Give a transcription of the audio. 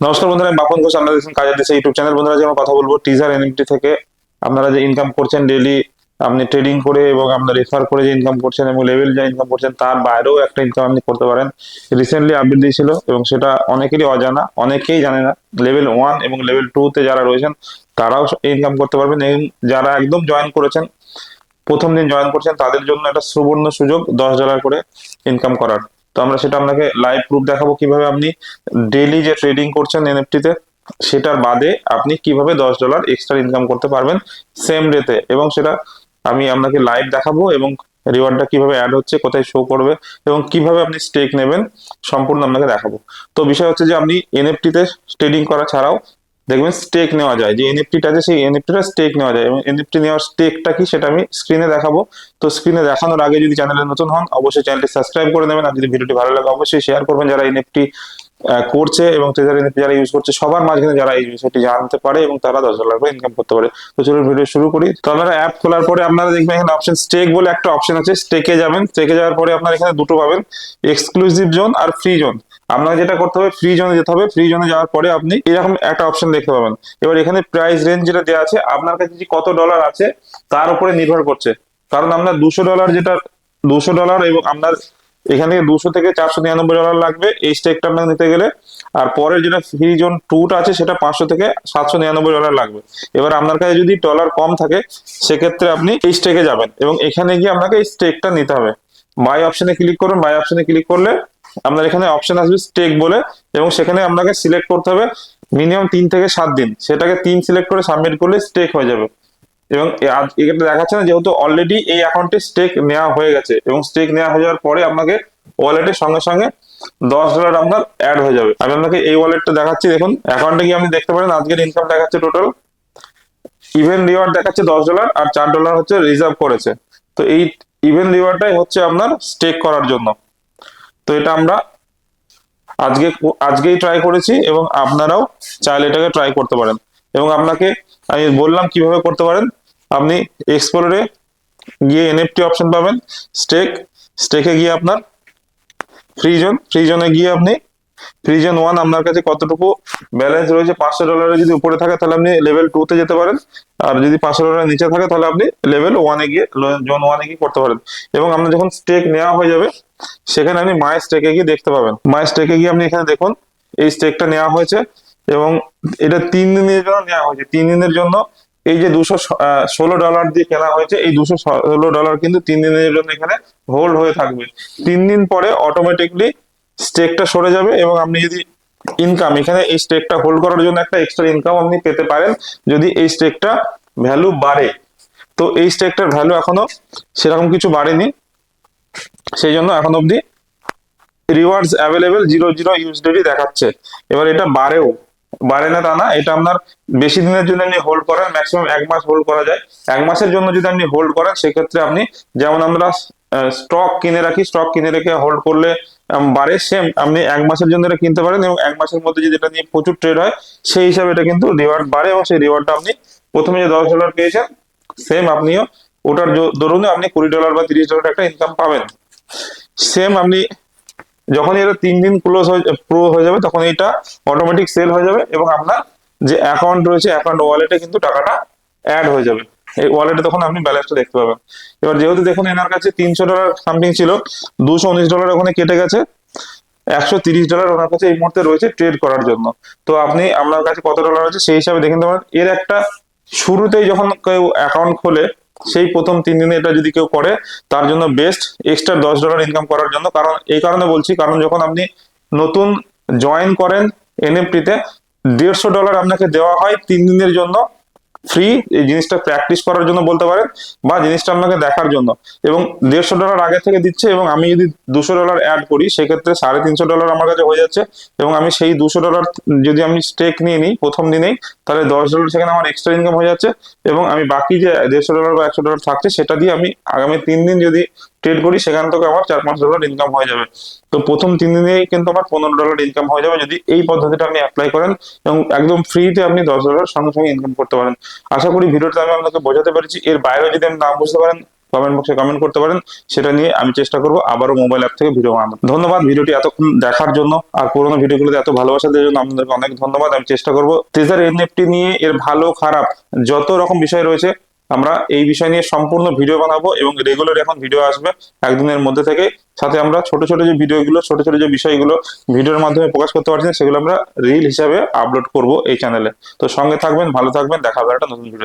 নমস্কার বন্ধুরা, আমি বাপন ঘোষ, আপনারা দেখছেন কাজের দেশে ইউটিউব চ্যানেল। বন্ধুরা, যে আমরা কথা বলব টিজার এনএফটি থেকে আপনারা যে ইনকাম করছেন ডেলি আপনি ট্রেডিং করে এবং আপনার রেফার করে যে ইনকাম করছেন এবং লেভেল যা ইনকাম করছেন, তার বাইরেও একটা ইনকাম আপনি করতে পারেন। রিসেন্টলি আপডেট দিয়েছিল এবং সেটা অনেকেরই অজানা, অনেকেই জানে না। লেভেল ওয়ান এবং লেভেল টু তে যারা রয়েছেন, তারাও ইনকাম করতে পারবেন এবং যারা একদম জয়েন করেছেন, প্রথম দিন জয়েন করছেন, তাদের জন্য একটা সুবর্ণ সুযোগ, দশ ডলার করে ইনকাম করার। তো আমরা সেটা আপনাকে লাইভ প্রুফ দেখাবো কীভাবে আপনি ডেইলি যে ট্রেডিং করছেন এনএফটিতে সেটার বাদে আপনি কীভাবে দশ ডলার এক্সট্রা ইনকাম করতে পারবেন সেম ডেতে এবং সেটা আমি আপনাকে লাইভ দেখাবো এবং রিওয়ার্ডটা কীভাবে অ্যাড হচ্ছে, কোথায় শো করবে এবং কীভাবে আপনি স্টেক নেবেন, সম্পূর্ণ আপনাকে দেখাবো। তো বিষয় হচ্ছে যে আপনি এনএফটিতে ট্রেডিং করা ছাড়াও দেখবেন স্টেক নেওয়া যায়। যে এনএফটিটা আছে, সেই এনএফটিটা স্টেক নেওয়া যায়। এবং এনএফটি নেওয়ার স্টেকটা কি সেটা আমি স্ক্রিনে দেখাবো। তো স্ক্রিনে দেখানোর আগে যদি চ্যানেলে নতুন হন, অবশ্যই চ্যানেলটি সাবস্ক্রাইব করে নেবেন। আর যদি ভিডিওটি ভালো লাগে, অবশ্যই শেয়ার করবেন। যারা এনএফটি করছে এবং ট্রেজার এনএফটি যারা ইউজ করছে, সবার মাঝখানে যারা এই বিষয়টি জানতে পারে এবং তারা দশ ডলার করে ইনকাম করতে পারে। তো চলুন ভিডিও শুরু করি। তো আপনারা অ্যাপ খোলার পরে আপনারা দেখবেন এখানে অপশন স্টেক বলে একটা অপশন আছে। স্টেকে যাবেন। স্টেকে যাওয়ার পরে আপনারা এখানে দুটো পাবেন। এক্সক্লুসিভ জোন আর ফ্রি জোন আপনাকে যেটা করতে হবে ফ্রি জোনে যেতে হবে। ফ্রি জোনে যাওয়ার পরে আপনি এরকম একটা অপশন দেখতে পাবেন। এবার এখানে প্রাইস রেঞ্জ যেটা দেওয়া আছে, আপনার কাছে যে কত ডলার আছে, তার উপরে নির্ভর করছে। কারণ আপনার দুশো ডলার যেটা, দুশো ডলার এবং আপনার এখান দুশো থেকে চারশো নিরানব্বই ডলার লাগবে, এই স্টেকটা আপনাকে নিতে গেলে। আর পরের যেটা ফ্রি জোন টুটা আছে, সেটা পাঁচশো থেকে সাতশো নিরানব্বই ডলার লাগবে। এবার আপনার কাছে যদি ডলার কম থাকে, সেক্ষেত্রে আপনি এই স্টেকে যাবেন এবং এখানে গিয়ে আপনাকে এই স্টেকটা নিতে হবে। বাই অপশনে ক্লিক করুন। বাই অপশনে ক্লিক করলে আপনার এখানে অপশন আসবে স্টেক বলে এবং সেখানে আপনাকে সিলেক্ট করতে হবে মিনিমাম তিন থেকে সাত দিন। সেটাকে তিন সিলেক্ট করে সাবমিট করলে স্টেক হয়ে যাবে। এবং এটা দেখাচ্ছে না, যেহেতু অলরেডি এই অ্যাকাউন্টে স্টেক নেওয়া হয়ে গেছে এবং স্টেক নেওয়া হয়ে যাওয়ার পরে আপনাকে ওয়ালেটের সঙ্গে সঙ্গে দশ ডলার আপনার অ্যাড হয়ে যাবে। আমি আপনাকে এই ওয়ালেটটা দেখাচ্ছি, দেখুন অ্যাকাউন্টে গিয়ে আপনি দেখতে পারেন, আজকের ইনকাম দেখাচ্ছে টোটাল ইভেন রিওয়ার্ড দেখাচ্ছে দশ ডলার আর চার ডলার হচ্ছে রিজার্ভ করেছে। তো এই ইভেন রিওয়ার্ডটাই হচ্ছে আপনার স্টেক করার জন্য। তো এটা আমরা আজকে আজকেই ট্রাই করেছি এবং আপনারাও চাইলে এটাকে ট্রাই করতে পারেন। এবং আপনাকে আমি বললাম কীভাবে করতে পারেন। আপনি এক্সপ্লোরে গিয়ে এনএফটি অপশন পাবেন। স্টেক স্টেকে গিয়ে আপনার ফ্রিজন ফ্রিজনে ফ্রি জোনে গিয়ে আপনি জোন ওয়ান আপনার কাছে কতটুকু ব্যালেন্স রয়েছে? পাঁচশো ডলারের যদি উপরে থাকে, তাহলে আপনি লেভেল টু তে যেতে পারেন। আর যদি পাঁচশো ডলারের নিচে থাকে, তাহলে আপনি লেভেল ওয়ানে গিয়ে জোন ওয়ানে গিয়ে করতে পারেন। এবং আপনার যখন স্টেক নেওয়া হয়ে যাবে, সেখানে আপনি মাই স্টেকে গিয়ে দেখতে পাবেন। মাই স্টেকে গিয়ে আপনি এখানে দেখুন, এই স্টেকটা নেওয়া হয়েছে। এবং এটা তিন দিনের জন্য নেওয়া হয়েছে। তিন দিনের জন্য এই যে দুশো ষোলো ডলার দিয়ে কেনা হয়েছে, এই দুশো ষোলো ডলার কিন্তু তিন দিনের জন্য এখানে হোল্ড হয়ে থাকবে। তিন দিন পরে অটোমেটিকলি স্টেকটা সরে যাবে এবং আপনি যদি ইনকাম এখানে এই স্টেকটা হোল্ড করার জন্য একটা এক্সট্রা ইনকাম আপনি পেতে পারেন যদি এই স্টেকটা ভ্যালু বাড়ে। তো এই স্টেকটার ভ্যালু এখনও সেরকম কিছু বাড়েনি। সেই জন্য এখন অবধি rewards available zero zero USDT দেখাচ্ছে। এবার এটা বাড়েও। বাড়ে না তা না, এটা আপনার বেশি দিনের জন্য আপনি হোল্ড করেন ম্যাক্সিমাম এক মাস হোল্ড করা যায়। এক মাসের জন্য যদি আপনি হোল্ড করেন, সেক্ষেত্রে আপনি যেমন আমরা স্টক কিনে রাখি স্টক কিনে রেখে হোল্ড করলে বাড়ে সেম আপনি এক মাসের জন্য এটা কিনতে পারেন এবং এক মাসের মধ্যে যদি এটা নিয়ে প্রচুর ট্রেড হয়, সেই হিসাবে এটা কিন্তু রিওয়ার্ড বাড়ে এবং সেই রিওয়ার্ডটা আপনি প্রথমে যে দশ ডলার পেয়েছেন সেম আপনিও ওটার দরুনে আপনি কুড়ি ডলার বা তিরিশ ডলার একটা ইনকাম পাবেন। সেম আপনি যখন এটা তিন দিন ক্লোজ হয়ে প্রো হয়ে যাবে, তখন এটা অটোমেটিক সেল হয়ে যাবে এবং আপনার যে অ্যাকাউন্ট রয়েছে অ্যাকাউন্ট ওয়ালেটে কিন্তু টাকাটা অ্যাড হয়ে যাবে। এই ওয়ালেটে তখন আপনি ব্যালেন্সটা দেখতে পাবেন। এবার যেহেতু দেখুন এনার কাছে তিনশো ডলার সামথিং ছিল, দুশো উনিশ ডলার ওখানে কেটে গেছে, একশো তিরিশ ডলার ওনার কাছে এই মুহূর্তে রয়েছে ট্রেড করার জন্য। তো আপনি, আপনার কাছে কত ডলার আছে সেই হিসাবে দেখে নিতে পারেন। এর একটা শুরুতেই যখন কেউ অ্যাকাউন্ট খোলে, সেই প্রথম তিন দিনে এটা যদি কেউ করে, তার জন্য বেস্ট এক্সট্রা দশ ডলার ইনকাম করার জন্য। কারণ, এই কারণে বলছি, কারণ যখন আপনি নতুন জয়েন করেন এনএফটিতে দেড়শো ডলার আপনাকে দেওয়া হয় তিন দিনের জন্য। ফ্রি এই জিনিসটা প্র্যাকটিস করার জন্য বলতে পারেন বা জিনিসটা আপনাকে দেখার জন্য। এবং দেড়শো ডলার আগে থেকে দিচ্ছে এবং আমি যদি দুশো ডলার অ্যাড করি, সেক্ষেত্রে সাড়ে তিনশো ডলার আমার কাছে হয়ে যাচ্ছে এবং আমি সেই দুশো ডলার যদি আমি স্টেক নিয়ে নিই প্রথম দিনেই, তাহলে দশ ডলার সেখানে আমার এক্সট্রা ইনকাম হয়ে যাচ্ছে এবং আমি বাকি যে দেড়শো ডলার বা একশো ডলার থাকছে, সেটা দিয়ে আমি আগামী তিন দিন যদি ট্রেড করি, সেখান থেকে আমার চার পাঁচ ডলার ইনকাম হয়ে যাবে। তো প্রথম তিন দিনেই কিন্তু আমার পনেরো ডলার ইনকাম হয়ে যাবে যদি এই পদ্ধতিটা আপনি অ্যাপ্লাই করেন এবং একদম ফ্রিতে আপনি দশ ডলার সঙ্গে সঙ্গে ইনকাম করতে পারেন। আশা করি ভিডিওটা আমি আপনাকে বোঝাতে পেরেছি। এর বাইরে যদি আপনি না বুঝতে পারেন কমেন্ট বক্সে কমেন্ট করতে পারেন, সেটা নিয়ে আমি চেষ্টা করব আবারও মোবাইল অ্যাপ থেকে ভিডিও বানাবো ধন্যবাদ ভিডিওটি এতক্ষণ দেখার জন্য আর পুরোনো ভিডিওগুলোতে এত ভালোবাসা দেওয়ার জন্য আপনাদেরকে অনেক ধন্যবাদ। আমি চেষ্টা করব। টিজার এনএফটি নিয়ে এর ভালো খারাপ যত রকম বিষয় রয়েছে আমরা এই বিষয় নিয়ে সম্পূর্ণ ভিডিও বানাবো এবং রেগুলার এখন ভিডিও আসবে একদিনের মধ্যে থেকে। সাথে আমরা ছোট ছোট যে ভিডিওগুলো, ছোট ছোট যে বিষয়গুলো ভিডিওর মাধ্যমে প্রকাশ করতে পারছি, সেগুলো আমরা রিল হিসাবে আপলোড করব এই চ্যানেলে তো সঙ্গে থাকবেন, ভালো থাকবেন, দেখা হবে একটা নতুন ভিডিও